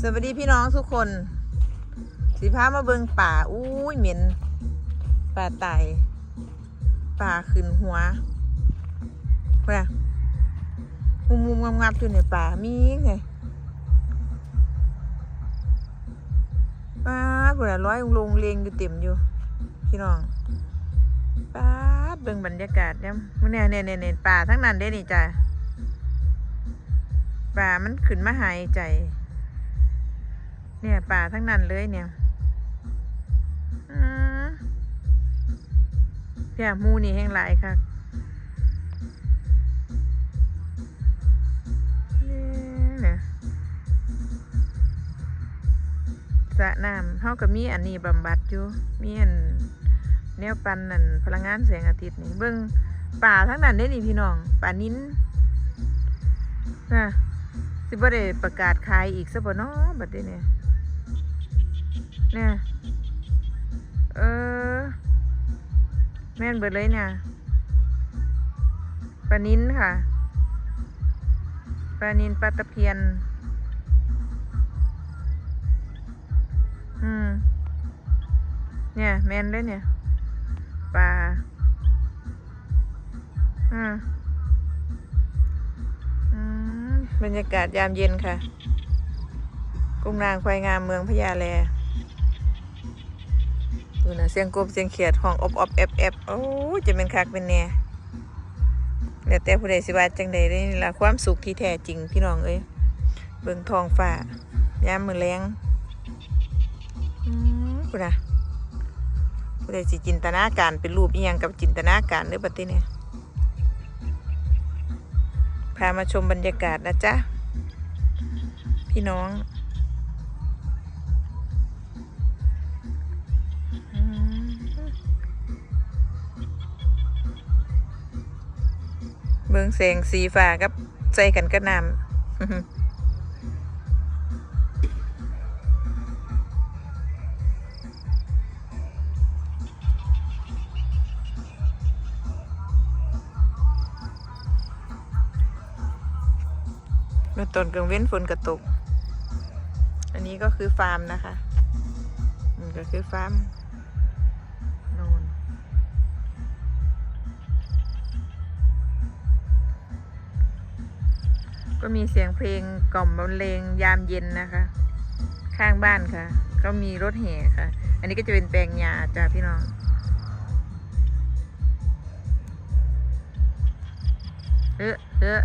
สวัสดีพี่น้องทุกคนสิพามาเบิงป่าอุ้ยเหม็น ป่าไตป่าขึ้นหัวเพื่อมุมมุมงับๆอยู่ในป่ามีไงป้าดเวลาร้อยลงเลงอยู่เต็มอยู่ พี่น้องป้าเบิ่งบรรยากาศเนี่ยมันเนี่ยเนี่ยเนี่ยเนี่ยป่าทั้งนั้นได้นี่จ้ะป่ามันขึ้นมาหายใจ เนี่ยป่าทั้งนั้นเลยเนี่ยเนี่ยมูนี่แห้งหลายค่ะนี่นะสระน้ำเฮาก็มีอันนี้บำบัดอยู่ มีอันแนวปันนั่นพลังงานแสงอาทิตย์นี่เบิ่งป่าทั้งนั้นเด้นี่พี่น้อง ป่านิ้นนะสิบ่ได้ประกาศขายอีกซะบ่เนาะบัดนี้เนี่ย เนี่ย เออ แม่นเบิดเลยเนี่ยปลานิ้นค่ะปลานินปลาตะเพียน อืม เนี่ย แม่นเลยเนี่ย ปลา อืม อืม บรรยากาศยามเย็นค่ะ กุ้งนางควายงามเมืองพญาแล ดูนะเสียงกบเสียงเขียดห้องอบอบแอบแอบโอ้จะเป็นคักเป็นแน่แล้วแต่ผู้ใดสิว่าจังใดได้นี่ละความสุขที่แท้จริงพี่น้องเอ้ยเบิ่งทองฟ้ายามมือแรงอืมผู้นะผู้ใดสิจินตนาการเป็นรูปอีหยังกับจินตนาการเด้อบัดนี้เนี่ยพามาชมบรรยากาศนะจ๊ะพี่น้อง เบิ่งแสงสีฟ้ากับใส่กันกับน้ำเมื่อตอนกลางเว้นฝนกระตก อันนี้ก็คือฟาร์มนะคะ มันก็คือฟาร์ม ก็มีเสียงเพลงกล่อมบรรเลงยามเย็นนะคะ ข้างบ้านค่ะ ก็มีรถแห่ค่ะ อันนี้ก็จะเป็นแปลงยาจ้าพี่น้องเออเออ